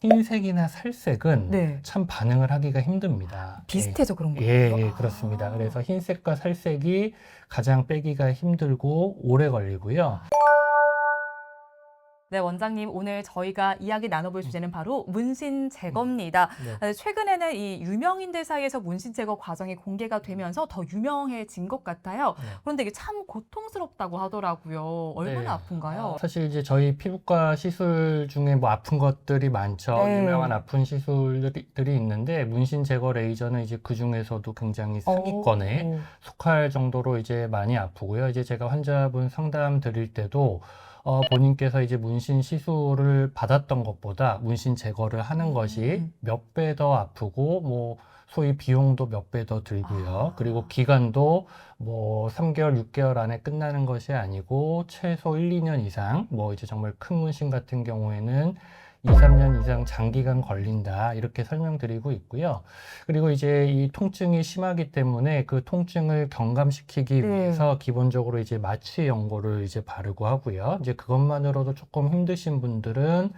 흰색이나 살색은 네. 참 반응을 하기가 힘듭니다. 비슷해서 그런 거예요. 예, 예, 그렇습니다. 아. 그래서 흰색과 살색이 가장 빼기가 힘들고 오래 걸리고요. 네, 원장님 오늘 저희가 이야기 나눠볼 주제는 바로 문신 제거입니다. 네. 아, 최근에는 이 유명인들 사이에서 문신 제거 과정이 공개가 되면서 더 유명해진 것 같아요. 네. 그런데 이게 참 고통스럽다고 하더라고요. 얼마나 네. 아픈가요? 사실 이제 저희 피부과 시술 중에 뭐 아픈 것들이 많죠. 네. 유명한 아픈 시술들이 있는데 문신 제거 레이저는 이제 그 중에서도 굉장히 상위권에 어, 속할 정도로 이제 많이 아프고요. 이제 제가 환자분 상담 드릴 때도 어, 본인께서 이제 문신 시술을 받았던 것보다 문신 제거를 하는 것이 음. 몇배 더 아프고 뭐 소위 비용도 몇 배 더 들고요. 아. 그리고 기간도 뭐 3개월, 6개월 안에 끝나는 것이 아니고 최소 1, 2년 이상 뭐 이제 정말 큰 문신 같은 경우에는 2, 3년 이상 장기간 걸린다. 이렇게 설명드리고 있고요. 그리고 이제 이 통증이 심하기 때문에 그 통증을 경감시키기 네. 위해서 기본적으로 이제 마취 연고를 이제 바르고 하고요. 이제 그것만으로도 조금 힘드신 분들은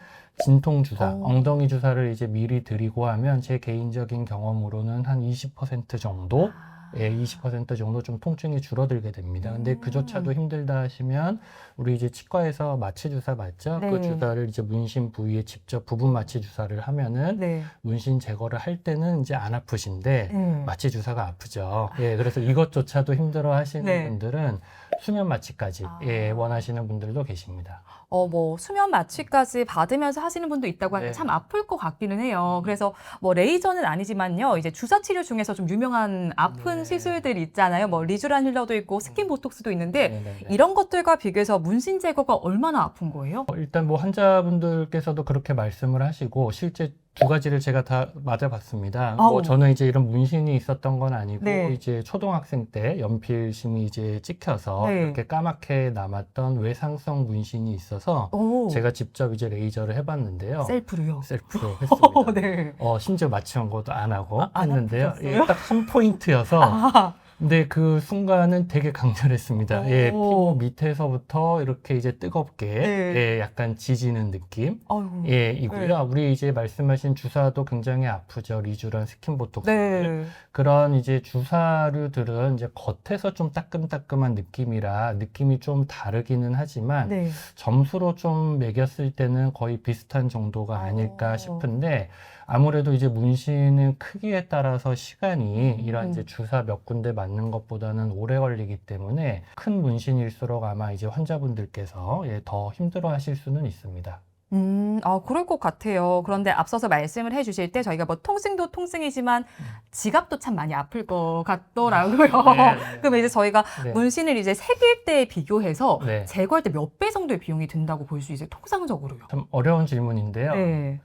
진통 주사, 어. 엉덩이 주사를 이제 미리 드리고 하면 제 개인적인 경험으로는 한 20% 정도 아. 예, 20% 정도 좀 통증이 줄어들게 됩니다. 근데 음. 그조차도 힘들다 하시면 우리 이제 치과에서 마취 주사 맞죠? 그 네. 주사를 이제 문신 부위에 직접 부분 마취 주사를 하면은 네. 문신 제거를 할 때는 이제 안 아프신데 네. 마취 주사가 아프죠. 예, 그래서 이것조차도 힘들어 하시는 네. 분들은 수면 마취까지 아. 예, 원하시는 분들도 계십니다. 어, 뭐, 수면 마취까지 받으면서 하시는 분도 있다고 하니까 네. 참 아플 것 같기는 해요. 그래서 뭐, 레이저는 아니지만요. 이제 주사 치료 중에서 좀 유명한 아픈 네. 시술들이 있잖아요. 뭐, 리쥬란 힐러도 있고, 스킨 보톡스도 있는데, 네네네. 이런 것들과 비교해서 문신 제거가 얼마나 아픈 거예요? 어, 일단 뭐 환자분들께서도 그렇게 말씀을 하시고 실제 두 가지를 제가 다 맞아봤습니다. 아우. 뭐 저는 이제 이런 문신이 있었던 건 아니고 네. 이제 초등학생 때 연필심이 이제 찍혀서 네. 이렇게 까맣게 남았던 외상성 문신이 있어서 오, 제가 직접 이제 레이저를 해봤는데요. 셀프로요. 셀프로 했습니다. 네. 어, 심지어 마취 연고도 안 하고 안 했는데요. 아프셨어요? 딱한 포인트여서 아, 근데 그 순간은 되게 강렬했습니다. 예, 오. 피부 밑에서부터 이렇게 이제 뜨겁게 네. 예, 약간 지지는 느낌. 아유. 예, 이고요. 우리 이제 말씀하신 주사도 굉장히 아프죠. 리쥬란 스킨 보톡스. 네. 그런 이제 주사류들은 이제 겉에서 좀 따끔따끔한 느낌이라 느낌이 좀 다르기는 하지만 네. 점수로 좀 매겼을 때는 거의 비슷한 정도가 아닐까 어. 싶은데 아무래도 이제 문신은 크기에 따라서 시간이 이런 음. 이제 주사 몇 군데 맞는 것보다는 오래 걸리기 때문에 큰 문신일수록 아마 이제 환자분들께서 예, 더 힘들어 하실 수는 있습니다. 음, 아, 그럴 것 같아요. 그런데 앞서서 말씀을 해주실 때 저희가 뭐 통증도 통증이지만 지갑도 참 많이 아플 것 같더라고요. 그럼 이제 저희가 네. 문신을 이제 새길 때 비교해서 네. 제거할 때 몇 배 정도의 비용이 든다고 볼 수 있어요? 통상적으로요. 참 어려운 질문인데요. 네.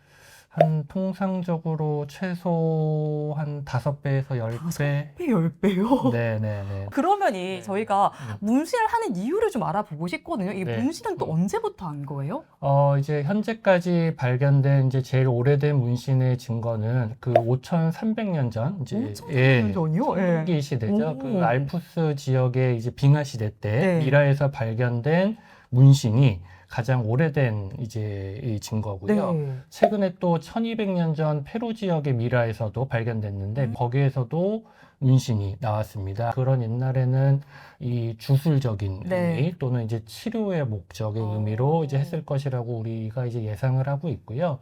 한 통상적으로 최소 한 다섯 배에서 열 다섯 배. 배, 열 배요? 네, 네, 네. 그러면 이 네. 저희가 네. 문신을 하는 이유를 좀 알아보고 싶거든요. 이게 네. 문신은 또 언제부터 한 거예요? 어, 이제 현재까지 발견된 이제 제일 오래된 문신의 증거는 그 5,300년 전 이제 5,300년 전이요? 예. 청동기 시대죠. 오. 그 알프스 지역의 이제 빙하 시대 때 네. 미라에서 발견된 문신이 가장 오래된 이제 이 증거고요. 네. 최근에 또 1200년 전 페루 지역의 미라에서도 발견됐는데 음. 거기에서도 문신이 나왔습니다. 그런 옛날에는 이 주술적인 네. 의미 또는 이제 치료의 목적의 어. 의미로 이제 했을 것이라고 우리가 이제 예상을 하고 있고요.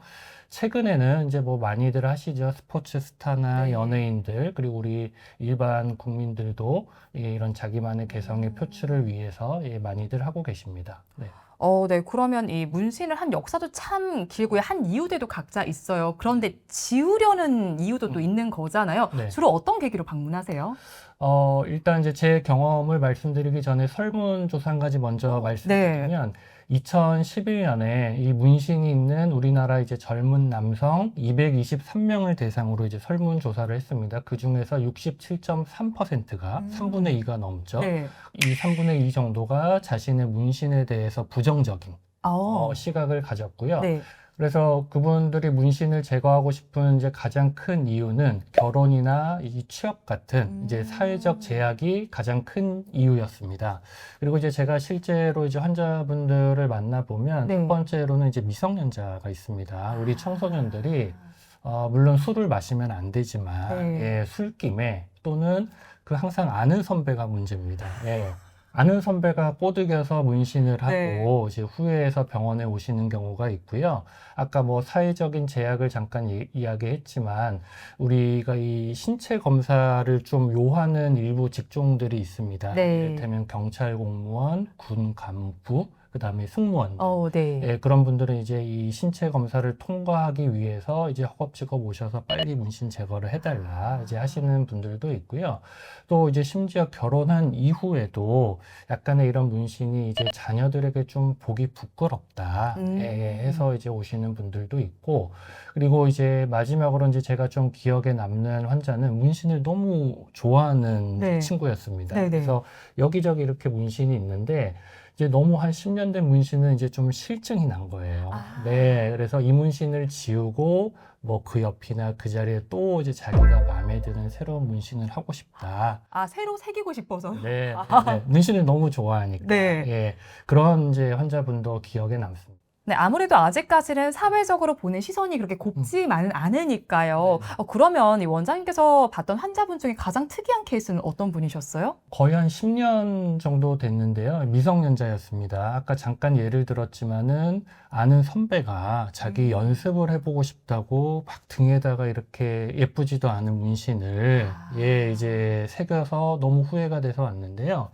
최근에는 이제 뭐 많이들 하시죠. 스포츠 스타나 네. 연예인들 그리고 우리 일반 국민들도 예, 이런 자기만의 개성의 음. 표출을 위해서 예, 많이들 하고 계십니다. 네. 어, 네. 그러면 이 문신을 한 역사도 참 길고요. 한 이유들도 각자 있어요. 그런데 지우려는 이유도 또 있는 거잖아요. 네. 주로 어떤 계기로 방문하세요? 어, 일단 이제 제 경험을 말씀드리기 전에 설문조사 한 가지 먼저 말씀드리면 2011년에 이 문신이 있는 우리나라 이제 젊은 남성 223명을 대상으로 이제 설문 조사를 했습니다. 그 중에서 67.3%가 음. 3분의 2가 넘죠. 네. 이 3분의 2 정도가 자신의 문신에 대해서 부정적인 어. 어, 시각을 가졌고요. 네. 그래서 그분들이 문신을 제거하고 싶은 이제 가장 큰 이유는 결혼이나 이 취업 같은 음. 이제 사회적 제약이 가장 큰 이유였습니다. 그리고 이제 제가 실제로 이제 환자분들을 만나 보면 네. 첫 번째로는 이제 미성년자가 있습니다. 우리 청소년들이 어, 물론 술을 마시면 안 되지만 네. 예, 술김에 또는 그 항상 아는 선배가 문제입니다. 예. 아는 선배가 꼬드겨서 문신을 하고 네. 이제 후회해서 병원에 오시는 경우가 있고요. 아까 뭐 사회적인 제약을 잠깐 이, 이야기했지만 우리가 이 신체 검사를 좀 요하는 일부 직종들이 있습니다. 네. 이를테면 경찰 공무원, 군 간부, 그 다음에 승무원. 어, 네. 예, 그런 분들은 이제 이 신체 검사를 통과하기 위해서 이제 허겁지겁 오셔서 빨리 문신 제거를 해달라 이제 하시는 분들도 있고요. 또 이제 심지어 결혼한 이후에도 약간의 이런 문신이 이제 자녀들에게 좀 보기 부끄럽다 음. 예, 해서 이제 오시는 분들도 있고 그리고 이제 마지막으로 이제 제가 좀 기억에 남는 환자는 문신을 너무 좋아하는 네. 친구였습니다. 네네. 그래서 여기저기 이렇게 문신이 있는데 이제 너무 한 10년 된 문신은 이제 좀 실증이 난 거예요. 아. 네. 그래서 이 문신을 지우고 뭐 그 옆이나 그 자리에 또 이제 자기가 마음에 드는 새로운 문신을 하고 싶다. 아, 새로 새기고 싶어서. 네. 아. 네. 문신을 너무 좋아하니까. 네. 예. 그런 이제 환자분도 기억에 남습니다. 네, 아무래도 아직까지는 사회적으로 보는 시선이 그렇게 곱지만은 않으니까요. 네. 어, 그러면 이 원장님께서 봤던 환자분 중에 가장 특이한 케이스는 어떤 분이셨어요? 거의 한 10년 정도 됐는데요. 미성년자였습니다. 아까 잠깐 예를 들었지만은 아는 선배가 자기 음. 연습을 해보고 싶다고 막 등에다가 이렇게 예쁘지도 않은 문신을 아. 예, 이제 새겨서 너무 후회가 돼서 왔는데요.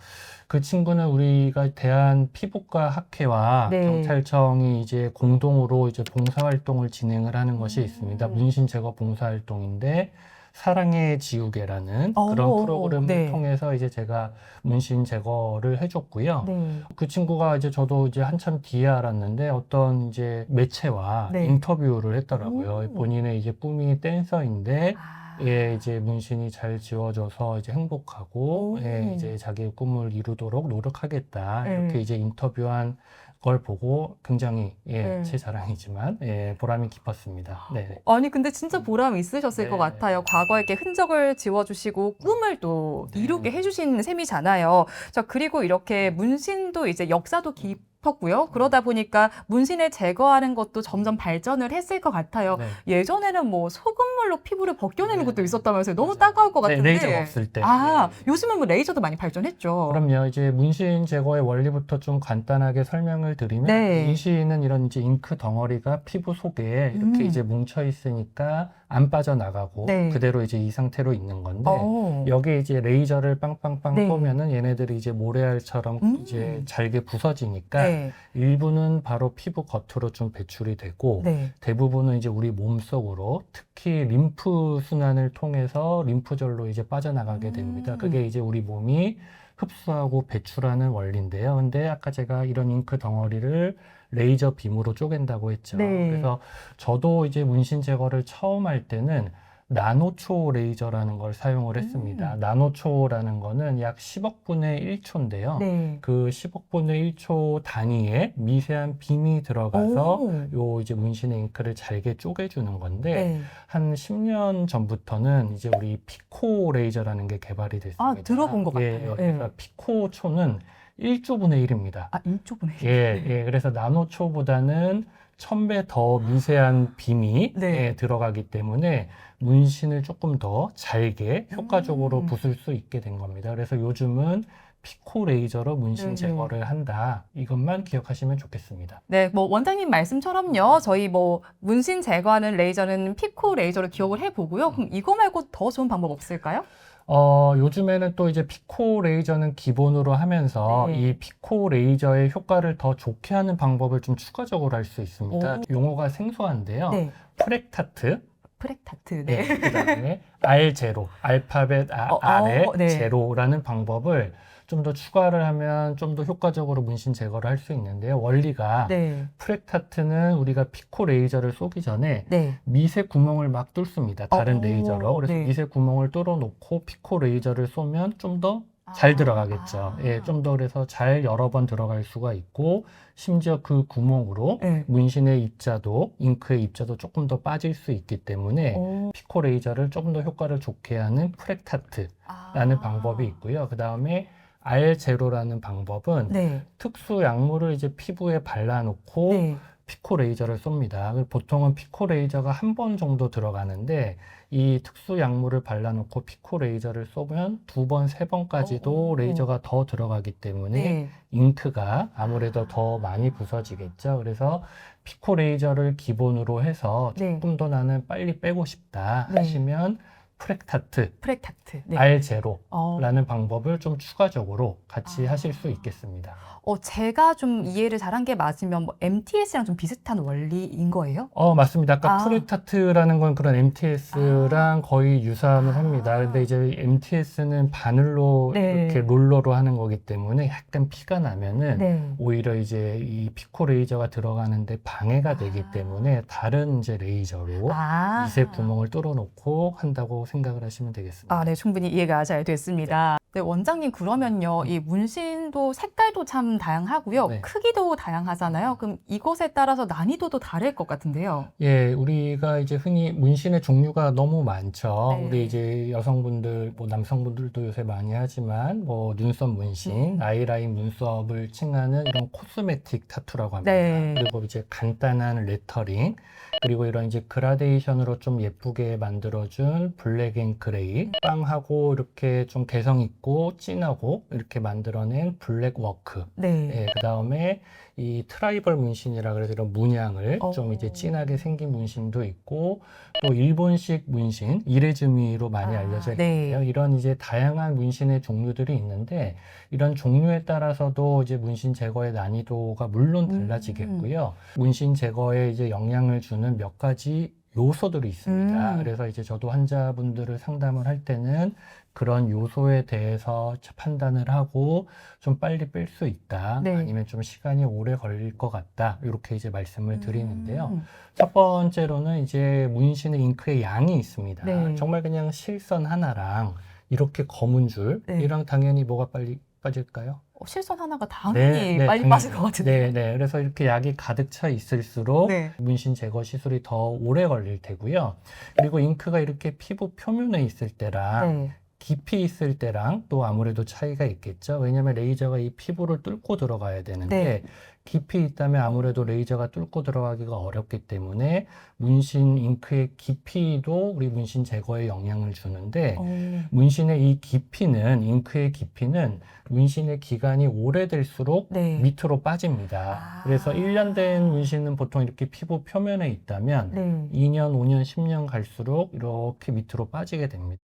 그 친구는 우리가 대한 피부과 학회와 네. 경찰청이 이제 공동으로 이제 봉사활동을 진행을 하는 것이 음. 있습니다. 문신 제거 봉사활동인데 사랑의 지우개라는 어, 그런 프로그램을 네. 통해서 이제 제가 문신 제거를 해줬고요. 네. 그 친구가 이제 저도 이제 한참 뒤에 알았는데 어떤 이제 매체와 네. 인터뷰를 했더라고요. 오. 본인의 이제 꿈이 댄서인데 아. 예, 이제 문신이 잘 지워져서 이제 행복하고 오. 예, 이제 자기의 꿈을 이루도록 노력하겠다. 네. 이렇게 이제 인터뷰한 걸 보고 굉장히 예, 네. 제 자랑이지만 예, 보람이 깊었습니다. 네. 아니 근데 진짜 보람이 있으셨을 네. 것 같아요. 과거에 이렇게 흔적을 지워주시고 꿈을 또 네. 이루게 해주신 셈이잖아요. 자 그리고 이렇게 문신도 이제 역사도 깊 었고요. 그러다 보니까 문신을 제거하는 것도 점점 발전을 했을 것 같아요. 네. 예전에는 뭐 소금물로 피부를 벗겨내는 네. 것도 있었다면서요. 너무 맞아요. 따가울 것 네, 같은데. 레이저가 없을 때. 아 네. 요즘은 뭐 레이저도 많이 발전했죠. 그럼요. 이제 문신 제거의 원리부터 좀 간단하게 설명을 드리면 네. 문신은 이런 이제 잉크 덩어리가 피부 속에 이렇게 음. 이제 뭉쳐 있으니까 안 빠져나가고 네. 그대로 이제 이 상태로 있는 건데 어. 여기에 이제 레이저를 빵빵빵 네. 쏘면은 얘네들이 이제 모래알처럼 음. 이제 잘게 부서지니까 네. 일부는 바로 피부 겉으로 좀 배출이 되고 네. 대부분은 이제 우리 몸 속으로 특히 림프 순환을 통해서 림프절로 이제 빠져나가게 됩니다. 음. 그게 이제 우리 몸이 흡수하고 배출하는 원리인데요. 근데 아까 제가 이런 잉크 덩어리를 레이저 빔으로 쪼갠다고 했죠. 네. 그래서 저도 이제 문신 제거를 처음 할 때는 나노초 레이저라는 걸 사용을 했습니다. 음. 나노초라는 거는 약 10억 분의 1초인데요. 네. 그 10억 분의 1초 단위에 미세한 빔이 들어가서 오. 요 이제 문신의 잉크를 잘게 쪼개주는 건데 네. 한 10년 전부터는 이제 우리 피코 레이저라는 게 개발이 됐습니다. 아, 들어본 것 예, 같아요. 그래서 예. 피코초는 1조분의 1입니다. 아, 1조분의 예, 예, 그래서 나노초보다는 1000배 더 미세한 빔이 네. 예, 들어가기 때문에 문신을 조금 더 잘게 효과적으로 음. 부술 수 있게 된 겁니다. 그래서 요즘은 피코 레이저로 문신 네네. 제거를 한다. 이것만 기억하시면 좋겠습니다. 네, 뭐 원장님 말씀처럼요. 저희 뭐 문신 제거하는 레이저는 피코 레이저로 기억을 해보고요. 그럼 이거 말고 더 좋은 방법 없을까요? 어, 요즘에는 또 이제 피코 레이저는 기본으로 하면서 네. 이 피코 레이저의 효과를 더 좋게 하는 방법을 좀 추가적으로 할 수 있습니다. 오. 용어가 생소한데요. 네, 프렉타트, 프렉타트. 네. 네. 그다음에 R 제로, 알파벳 아, 어, 어, 네. 제로라는 방법을 좀 더 추가를 하면 좀 더 효과적으로 문신 제거를 할 수 있는데요. 원리가 네, 프렉타트는 우리가 피코 레이저를 쏘기 전에 네. 미세 구멍을 막 뚫습니다. 다른 어, 레이저로. 그래서 네. 미세 구멍을 뚫어 놓고 피코 레이저를 쏘면 좀더잘 아. 들어가겠죠. 예, 좀 더 그래서 잘 여러 번 들어갈 수가 있고 심지어 그 구멍으로 네. 문신의 입자도 잉크의 입자도 조금 더 빠질 수 있기 때문에 오. 피코 레이저를 조금 더 효과를 좋게 하는 프렉타트라는 아. 방법이 있고요. 그 다음에 R0라는 방법은 네. 특수 약물을 이제 피부에 발라놓고 네. 피코 레이저를 쏩니다. 그 보통은 피코 레이저가 한 번 정도 들어가는데 이 특수 약물을 발라놓고 피코 레이저를 쏘면 두 번, 세 번까지도 오. 레이저가 더 들어가기 때문에 네. 잉크가 아무래도 더 많이 부서지겠죠. 그래서 피코 레이저를 기본으로 해서 네. 조금 더 나는 빨리 빼고 싶다 네. 하시면 프렉타트 프렉타트. 네. R0라는 어. 방법을 좀 추가적으로 같이 아. 하실 수 있겠습니다. 어, 제가 좀 이해를 잘한 게 맞으면 뭐 MTS랑 좀 비슷한 원리인 거예요? 어, 맞습니다. 아까 아. 프렉타트라는 건 그런 MTS랑 거의 유사함을 아. 합니다. 근데 이제 MTS는 바늘로 네. 이렇게 롤러로 하는 거기 때문에 약간 피가 나면은 네. 오히려 이제 이 피코 레이저가 들어가는데 방해가 되기 아. 때문에 다른 이제 레이저로 아. 미세 구멍을 뚫어놓고 한다고 생각을 하시면 되겠습니다. 아, 네, 충분히 이해가 잘 됐습니다. 네, 원장님 그러면요, 이 문신도 색깔도 참 다양하고요, 네. 크기도 다양하잖아요. 그럼 이것에 따라서 난이도도 다를 것 같은데요. 예, 우리가 이제 흔히 문신의 종류가 너무 많죠. 네. 우리 이제 여성분들, 뭐 남성분들도 요새 많이 하지만 뭐 눈썹 문신, 음. 아이라인 눈썹을 칭하는 이런 코스메틱 타투라고 합니다. 네. 그리고 이제 간단한 레터링, 그리고 이런 이제 그라데이션으로 좀 예쁘게 만들어준 블랙 앤 그레이, 빵하고 이렇게 좀 개성 있고 진하고 이렇게 만들어낸 블랙 워크. 네. 예, 그 다음에 이 트라이벌 문신이라 그래서 이런 문양을 어. 좀 이제 진하게 생긴 문신도 있고 또 일본식 문신 이레즈미로 많이 아, 알려져 네. 있는데요. 이런 이제 다양한 문신의 종류들이 있는데 이런 종류에 따라서도 이제 문신 제거의 난이도가 물론 음. 달라지겠고요. 문신 제거에 이제 영향을 주는 몇 가지 요소들이 있습니다. 음. 그래서 이제 저도 환자분들을 상담을 할 때는 그런 요소에 대해서 판단을 하고 좀 빨리 뺄 수 있다. 네. 아니면 좀 시간이 오래 걸릴 것 같다. 이렇게 이제 말씀을 드리는데요. 음. 첫 번째로는 이제 문신의 잉크의 양이 있습니다. 네. 정말 그냥 실선 하나랑 이렇게 검은 줄 네. 이랑 당연히 뭐가 빨리 빠질까요? 어, 실선 하나가 당연히 네, 네, 빨리 당연히. 빠질 것 같은데. 네, 네. 그래서 이렇게 약이 가득 차 있을수록 네. 문신 제거 시술이 더 오래 걸릴 테고요. 그리고 잉크가 이렇게 피부 표면에 있을 때랑 네. 깊이 있을 때랑 또 아무래도 차이가 있겠죠. 왜냐하면 레이저가 이 피부를 뚫고 들어가야 되는데 네. 깊이 있다면 아무래도 레이저가 뚫고 들어가기가 어렵기 때문에 문신 잉크의 깊이도 우리 문신 제거에 영향을 주는데 어. 문신의 이 깊이는 잉크의 깊이는 문신의 기간이 오래될수록 네. 밑으로 빠집니다. 아. 그래서 1년 된 문신은 보통 이렇게 피부 표면에 있다면 네. 2년, 5년, 10년 갈수록 이렇게 밑으로 빠지게 됩니다.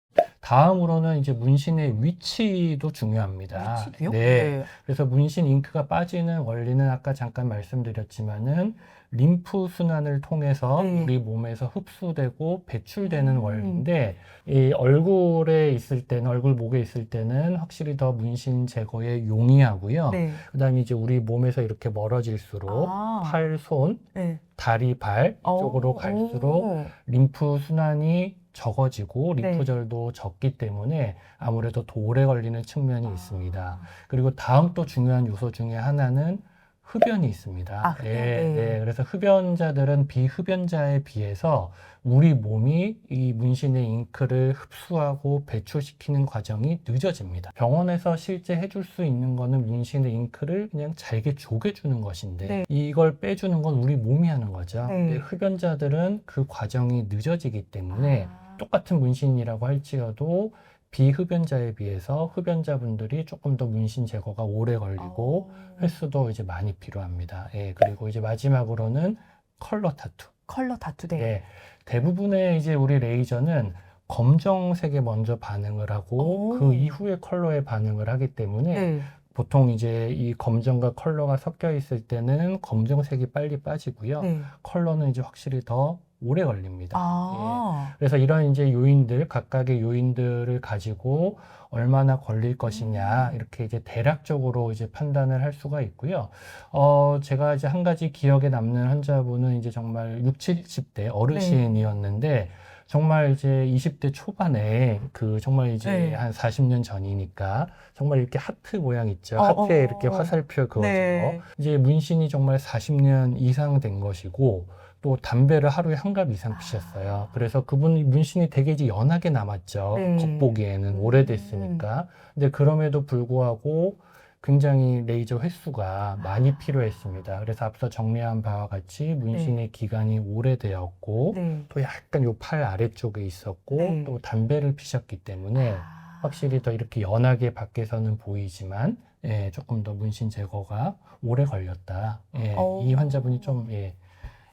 다음으로는 이제 문신의 위치도 중요합니다. 위치도요? 네. 그래서 문신 잉크가 빠지는 원리는 아까 잠깐 말씀드렸지만은 림프 순환을 통해서 네. 우리 몸에서 흡수되고 배출되는 음. 원리인데 이 얼굴에 있을 때는 얼굴 목에 있을 때는 확실히 더 문신 제거에 용이하고요. 네. 그다음에 이제 우리 몸에서 이렇게 멀어질수록 아. 팔, 손, 네. 다리, 발 어. 쪽으로 갈수록 오. 림프 순환이 적어지고 네. 림프절도 적기 때문에 아무래도 더 오래 걸리는 측면이 아. 있습니다. 그리고 다음 또 중요한 요소 중에 하나는 흡연이 있습니다. 아, 흡연, 네, 네. 네. 그래서 흡연자들은 비흡연자에 비해서 우리 몸이 이 문신의 잉크를 흡수하고 배출시키는 과정이 늦어집니다. 병원에서 실제 해줄 수 있는 거는 문신의 잉크를 그냥 잘게 조개주는 것인데 네. 이걸 빼주는 건 우리 몸이 하는 거죠. 네. 근데 흡연자들은 그 과정이 늦어지기 때문에 아. 똑같은 문신이라고 할지라도 비흡연자에 비해서 흡연자분들이 조금 더 문신 제거가 오래 걸리고 어. 횟수도 이제 많이 필요합니다. 예, 그리고 이제 마지막으로는 컬러 타투. 컬러 타투. 네. 예, 대부분의 이제 우리 레이저는 검정색에 먼저 반응을 하고 오. 그 이후에 컬러에 반응을 하기 때문에 네. 보통 이제 이 검정과 컬러가 섞여 있을 때는 검정색이 빨리 빠지고요. 네. 컬러는 이제 확실히 더 오래 걸립니다. 예. 아. 그래서 이런 이제 요인들, 각각의 요인들을 가지고 얼마나 걸릴 것이냐, 음. 이렇게 이제 대략적으로 이제 판단을 할 수가 있고요. 어, 제가 이제 한 가지 기억에 남는 환자분은 이제 정말 6, 70대 어르신이었는데, 정말 이제 20대 초반에 그 정말 이제 네. 한 40년 전이니까 정말 이렇게 하트 모양 있죠. 어, 하트에 어, 이렇게 어. 화살표 그어진 네. 거. 이제 문신이 정말 40년 이상 된 것이고 또 담배를 하루에 한 갑 이상 피셨어요. 그래서 그분 문신이 되게 이제 연하게 남았죠. 네. 겉보기에는 음. 오래됐으니까. 근데 그럼에도 불구하고 굉장히 레이저 횟수가 많이 필요했습니다. 그래서 앞서 정리한 바와 같이 문신의 기간이 오래되었고 네. 또 약간 요 팔 아래쪽에 있었고 네. 또 담배를 피셨기 때문에 아. 확실히 더 이렇게 연하게 밖에서는 보이지만 예, 조금 더 문신 제거가 오래 걸렸다. 예, 어. 이 환자분이 좀 예,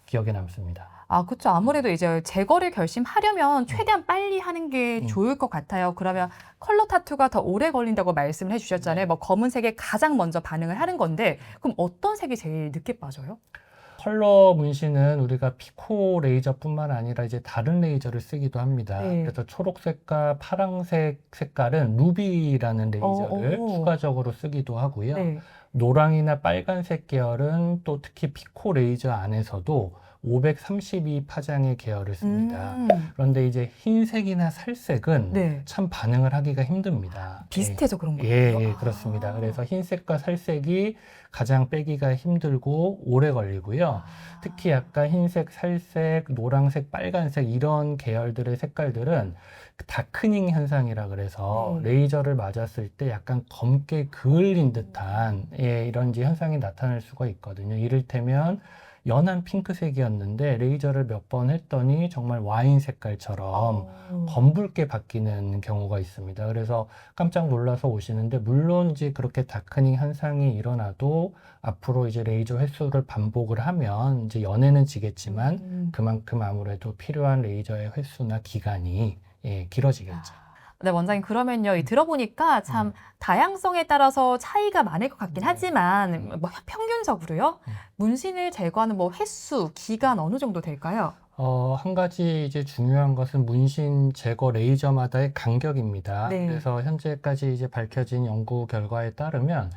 기억에 남습니다. 아, 그렇죠. 아무래도 이제 제거를 결심하려면 최대한 빨리 하는 게 음. 좋을 것 같아요. 그러면 컬러 타투가 더 오래 걸린다고 말씀을 해주셨잖아요. 뭐 검은색에 가장 먼저 반응을 하는 건데, 그럼 어떤 색이 제일 늦게 빠져요? 컬러 문신은 우리가 피코 레이저뿐만 아니라 이제 다른 레이저를 쓰기도 합니다. 네. 그래서 초록색과 파랑색 색깔은 루비라는 레이저를 어, 어. 추가적으로 쓰기도 하고요. 네. 노랑이나 빨간색 계열은 또 특히 피코 레이저 안에서도 532 파장의 계열을 씁니다. 음, 그런데 이제 흰색이나 살색은 네. 참 반응을 하기가 힘듭니다. 비슷해서 그런 예, 거예요. 예, 그렇습니다. 아. 그래서 흰색과 살색이 가장 빼기가 힘들고 오래 걸리고요. 아. 특히 약간 흰색, 살색, 노란색, 빨간색 이런 계열들의 색깔들은 다크닝 현상이라 그래서 네. 레이저를 맞았을 때 약간 검게 그을린 듯한 예, 이런 이제 현상이 나타날 수가 있거든요. 이를테면 연한 핑크색이었는데 레이저를 몇 번 했더니 정말 와인 색깔처럼 어. 검붉게 바뀌는 경우가 있습니다. 그래서 깜짝 놀라서 오시는데 물론 이제 그렇게 다크닝 현상이 일어나도 앞으로 이제 레이저 횟수를 반복을 하면 이제 연해는 지겠지만 음. 그만큼 아무래도 필요한 레이저의 횟수나 기간이 예, 길어지겠죠. 네, 원장님 그러면요. 이 들어보니까 참 음. 다양성에 따라서 차이가 많을 것 같긴 네. 하지만 뭐 평균적으로요. 음. 문신을 제거하는 뭐 횟수, 기간 어느 정도 될까요? 어, 한 가지 이제 중요한 것은 문신 제거 레이저마다의 간격입니다. 네. 그래서 현재까지 이제 밝혀진 연구 결과에 따르면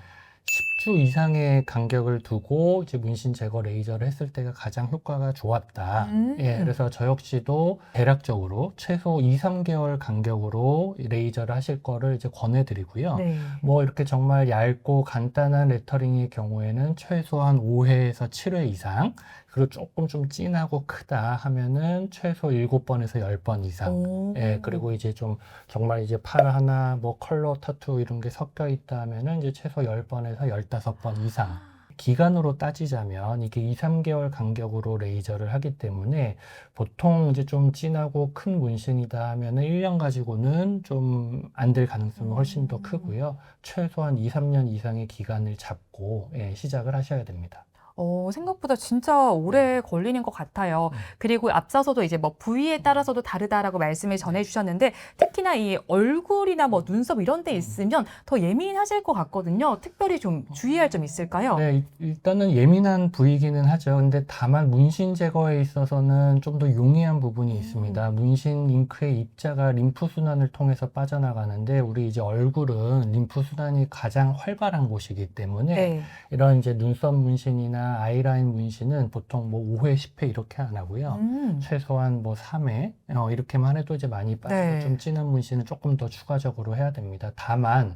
10주 이상의 간격을 두고 이제 문신 제거 레이저를 했을 때가 가장 효과가 좋았다. 음. 예, 그래서 저 역시도 대략적으로 최소 2, 3개월 간격으로 이 레이저를 하실 거를 이제 권해드리고요. 네. 뭐 이렇게 정말 얇고 간단한 레터링의 경우에는 최소한 5회에서 7회 이상, 그리고 조금 좀 진하고 크다 하면은 최소 7번에서 10번 이상. 오. 예, 그리고 이제 좀 정말 이제 팔 하나 뭐 컬러 타투 이런 게 섞여 있다 하면은 이제 최소 10번에서 15번 이상. 기간으로 따지자면 이게 2, 3개월 간격으로 레이저를 하기 때문에 보통 이제 좀 진하고 큰 문신이다 하면은 1년 가지고는 좀 안 될 가능성이 훨씬 더 음. 크고요. 최소한 2, 3년 이상의 기간을 잡고 예, 시작을 하셔야 됩니다. 어, 생각보다 진짜 오래 걸리는 것 같아요. 음. 그리고 앞서서도 이제 뭐 부위에 따라서도 다르다라고 말씀을 전해주셨는데 특히나 이 얼굴이나 뭐 눈썹 이런 데 있으면 더 예민하실 것 같거든요. 특별히 좀 주의할 점 있을까요? 네, 일- 일단은 예민한 부위기는 하죠. 근데 다만 문신 제거에 있어서는 좀 더 용이한 부분이 음. 있습니다. 문신 잉크의 입자가 림프 순환을 통해서 빠져나가는데 우리 이제 얼굴은 림프 순환이 가장 활발한 곳이기 때문에 네. 이런 이제 눈썹 문신이나 아이라인 문신은 보통 뭐 5회, 10회 이렇게 안 하고요. 음. 최소한 뭐 3회 어, 이렇게만 해도 이제 많이 빠지고 네. 좀 진한 문신은 조금 더 추가적으로 해야 됩니다. 다만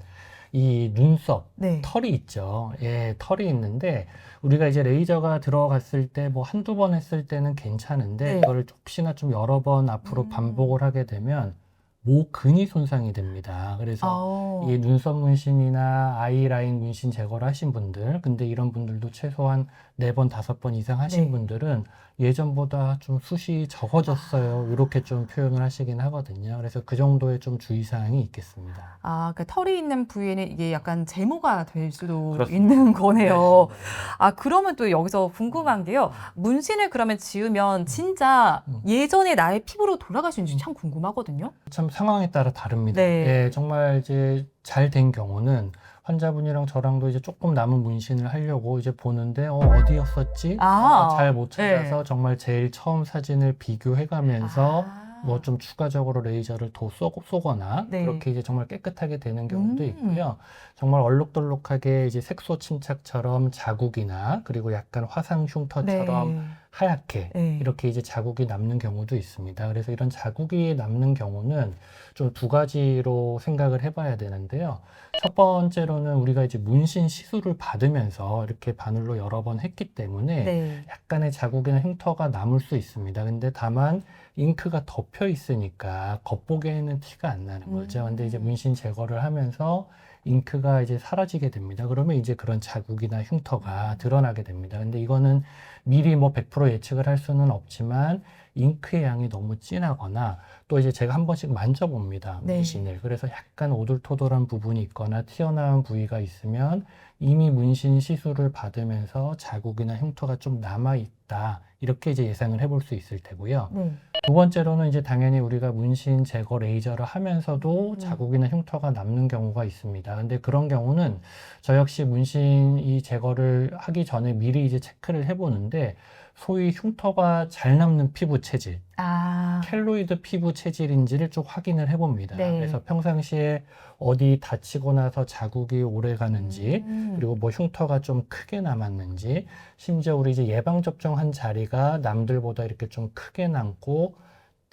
이 눈썹 네. 털이 있죠. 예, 털이 있는데 우리가 이제 레이저가 들어갔을 때 뭐 한두 번 했을 때는 괜찮은데 네. 그걸 혹시나 좀 여러 번 앞으로 음. 반복을 하게 되면 목근이 손상이 됩니다. 그래서 어. 이 눈썹 문신이나 아이라인 문신 제거를 하신 분들, 근데 이런 분들도 최소한 네 번, 다섯 번 이상 하신 네. 분들은 예전보다 좀 숱이 적어졌어요. 이렇게 좀 표현을 하시긴 하거든요. 그래서 그 정도의 좀 주의사항이 있겠습니다. 아, 그 털이 있는 부위에는 이게 약간 제모가 될 수도 그렇습니다. 있는 거네요. 네. 아, 그러면 또 여기서 궁금한 게요. 문신을 그러면 지으면 진짜 음. 예전의 나의 피부로 돌아갈 수 있는지 참 궁금하거든요. 참 상황에 따라 다릅니다. 네. 예, 정말 이제 잘 된 경우는 환자분이랑 저랑도 이제 조금 남은 문신을 하려고 이제 보는데 어, 어디였었지? 아, 잘못 찾아서 네. 정말 제일 처음 사진을 비교해 가면서 아. 뭐좀 추가적으로 레이저를 더 쏘, 쏘거 나 네. 그렇게 이제 정말 깨끗하게 되는 경우도 음. 있고요. 정말 얼룩덜룩하게 이제 색소 침착처럼 자국이나 그리고 약간 화상 흉터처럼 네. 하얗게 네. 이렇게 이제 자국이 남는 경우도 있습니다. 그래서 이런 자국이 남는 경우는 좀 두 가지로 생각을 해봐야 되는데요. 첫 번째로는 우리가 이제 문신 시술을 받으면서 이렇게 바늘로 여러 번 했기 때문에 네. 약간의 자국이나 흉터가 남을 수 있습니다. 근데 다만 잉크가 덮여 있으니까 겉보기에는 티가 안 나는 거죠. 음. 근데 이제 문신 제거를 하면서 잉크가 이제 사라지게 됩니다. 그러면 이제 그런 자국이나 흉터가 드러나게 됩니다. 근데 이거는 미리 뭐 100% 예측을 할 수는 없지만 잉크의 양이 너무 진하거나 또 이제 제가 한 번씩 만져봅니다. 네. 문신을. 그래서 약간 오돌토돌한 부분이 있거나 튀어나온 부위가 있으면 이미 문신 시술을 받으면서 자국이나 흉터가 좀 남아 있다. 이렇게 이제 예상을 해볼 수 있을 테고요. 네. 두 번째로는 이제 당연히 우리가 문신 제거 레이저를 하면서도 음. 자국이나 흉터가 남는 경우가 있습니다. 근데 그런 경우는 저 역시 문신 이 제거를 하기 전에 미리 이제 체크를 해보는데 소위 흉터가 잘 남는 피부 체질, 아. 켈로이드 피부 체질인지를 좀 확인을 해봅니다. 네. 그래서 평상시에 어디 다치고 나서 자국이 오래 가는지, 음. 그리고 뭐 흉터가 좀 크게 남았는지, 심지어 우리 이제 예방 접종한 자리가 남들보다 이렇게 좀 크게 남고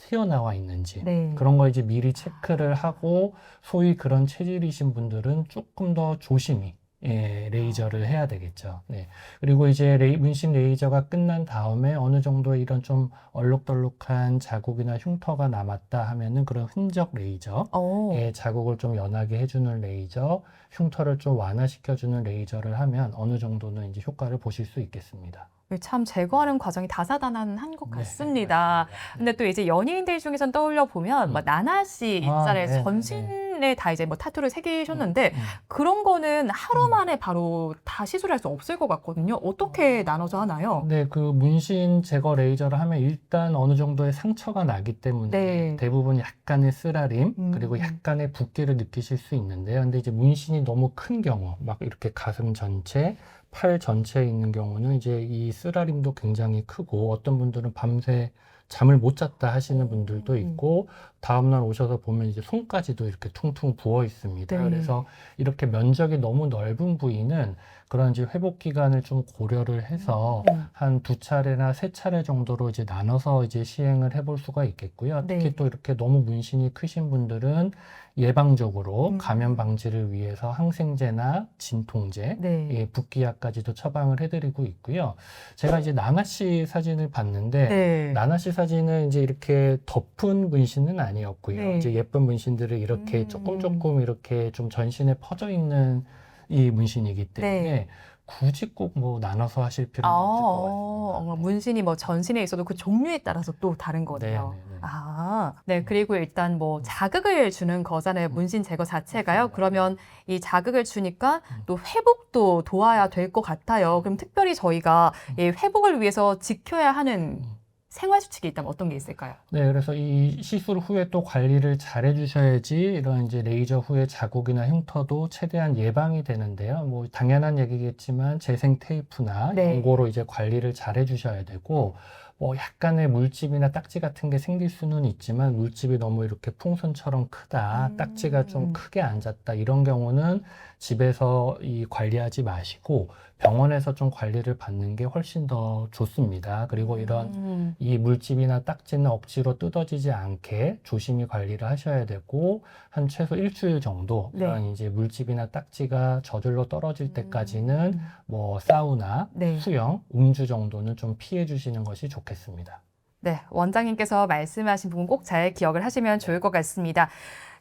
튀어나와 있는지 네. 그런 거 이제 미리 체크를 하고 소위 그런 체질이신 분들은 조금 더 조심히 예, 레이저를 해야 되겠죠. 네. 그리고 이제 레이, 문신 레이저가 끝난 다음에 어느 정도 이런 좀 얼룩덜룩한 자국이나 흉터가 남았다 하면은 그런 흔적 레이저, 어. 예, 자국을 좀 연하게 해주는 레이저, 흉터를 좀 완화시켜주는 레이저를 하면 어느 정도는 이제 효과를 보실 수 있겠습니다. 참 제거하는 과정이 다사다난한 것 네, 같습니다. 맞습니다. 근데 또 이제 연예인들 중에선 떠올려 보면 음. 뭐 나나 씨 아, 입살에 네, 전신 에 다 이제 뭐 타투를 새기셨는데 음. 그런 거는 하루 음. 만에 바로 다 시술할 수 없을 것 같거든요. 어떻게 나눠서 하나요? 네, 그 문신 제거 레이저를 하면 일단 어느 정도의 상처가 나기 때문에 네. 대부분 약간의 쓰라림 음. 그리고 약간의 붓기를 느끼실 수 있는데요. 근데 이제 문신이 너무 큰 경우, 막 이렇게 가슴 전체, 팔 전체에 있는 경우는 이제 이 쓰라림도 굉장히 크고 어떤 분들은 밤새 잠을 못 잤다 하시는 분들도 음. 있고 다음날 오셔서 보면 이제 손까지도 이렇게 퉁퉁 부어 있습니다. 네. 그래서 이렇게 면적이 너무 넓은 부위는 그런 이제 회복 기간을 좀 고려를 해서 음. 한두 차례나 세 차례 정도로 이제 나눠서 이제 시행을 해볼 수가 있겠고요. 네. 특히 또 이렇게 너무 문신이 크신 분들은 예방적으로 음. 감염 방지를 위해서 항생제나 진통제, 네. 예, 붓기약까지도 처방을 해드리고 있고요. 제가 이제 나나 씨 사진을 봤는데 네. 나나 씨 사진은 이제 이렇게 덮은 문신은 아니 었고요. 네. 이제 예쁜 문신들을 이렇게 음. 조금 조금 이렇게 좀 전신에 퍼져 있는 이 문신이기 때문에 네. 굳이 꼭 뭐 나눠서 하실 필요는 아, 없을 것 어, 같습니다. 문신이 뭐 전신에 있어도 그 종류에 따라서 또 다른 네, 거네요. 네, 네. 아, 네. 그리고 일단 뭐 자극을 주는 거잖아요. 문신 제거 자체가요. 그러면 이 자극을 주니까 음. 또 회복도 도와야 될 것 같아요. 그럼 특별히 저희가 이 회복을 위해서 지켜야 하는 음. 생활 수칙이 있다면 어떤 게 있을까요? 네, 그래서 이 시술 후에 또 관리를 잘 해주셔야지 이런 이제 레이저 후에 자국이나 흉터도 최대한 예방이 되는데요. 뭐 당연한 얘기겠지만 재생 테이프나 네. 연고로 이제 관리를 잘 해주셔야 되고 뭐 약간의 물집이나 딱지 같은 게 생길 수는 있지만 물집이 너무 이렇게 풍선처럼 크다, 음. 딱지가 좀 크게 앉았다 이런 경우는 집에서 이 관리하지 마시고 병원에서 좀 관리를 받는 게 훨씬 더 좋습니다. 그리고 이런 음, 이 물집이나 딱지는 억지로 뜯어지지 않게 조심히 관리를 하셔야 되고 한 최소 일주일 정도 네. 그런 이제 물집이나 딱지가 저절로 떨어질 때까지는 음, 뭐 사우나, 네. 수영, 음주 정도는 좀 피해 주시는 것이 좋겠습니다. 네, 원장님께서 말씀하신 부분 꼭 잘 기억을 하시면 좋을 것 같습니다.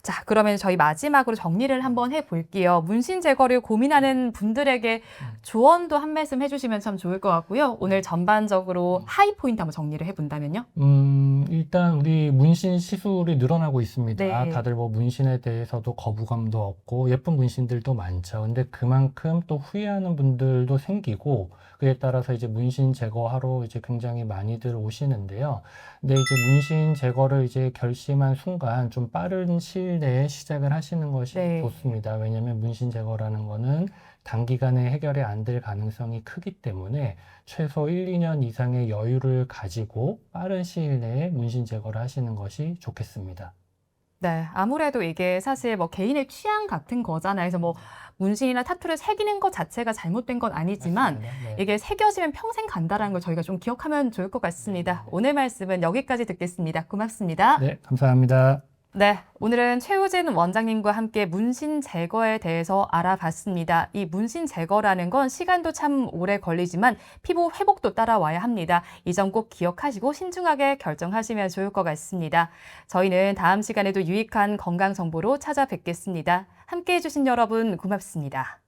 자, 그러면 저희 마지막으로 정리를 한번 해볼게요. 문신 제거를 고민하는 분들에게 조언도 한 말씀 해주시면 참 좋을 것 같고요. 오늘 전반적으로 하이 포인트 한번 정리를 해본다면요. 음, 일단 우리 문신 시술이 늘어나고 있습니다. 네. 다들 뭐 문신에 대해서도 거부감도 없고 예쁜 문신들도 많죠. 근데 그만큼 또 후회하는 분들도 생기고 그에 따라서 이제 문신 제거하러 이제 굉장히 많이들 오시는데요. 근데 이제 문신 제거를 이제 결심한 순간 좀 빠른 시일 내에 시작을 하시는 것이 네. 좋습니다. 왜냐하면 문신 제거라는 거는 단기간에 해결이 안 될 가능성이 크기 때문에 최소 1, 2년 이상의 여유를 가지고 빠른 시일 내에 문신 제거를 하시는 것이 좋겠습니다. 네, 아무래도 이게 사실 뭐 개인의 취향 같은 거잖아요. 그래서 뭐 문신이나 타투를 새기는 것 자체가 잘못된 건 아니지만 맞습니다. 네. 이게 새겨지면 평생 간다라는 걸 저희가 좀 기억하면 좋을 것 같습니다. 오늘 말씀은 여기까지 듣겠습니다. 고맙습니다. 네, 감사합니다. 네, 오늘은 최우진 원장님과 함께 문신 제거에 대해서 알아봤습니다. 이 문신 제거라는 건 시간도 참 오래 걸리지만 피부 회복도 따라와야 합니다. 이 점 꼭 기억하시고 신중하게 결정하시면 좋을 것 같습니다. 저희는 다음 시간에도 유익한 건강 정보로 찾아뵙겠습니다. 함께 해주신 여러분 고맙습니다.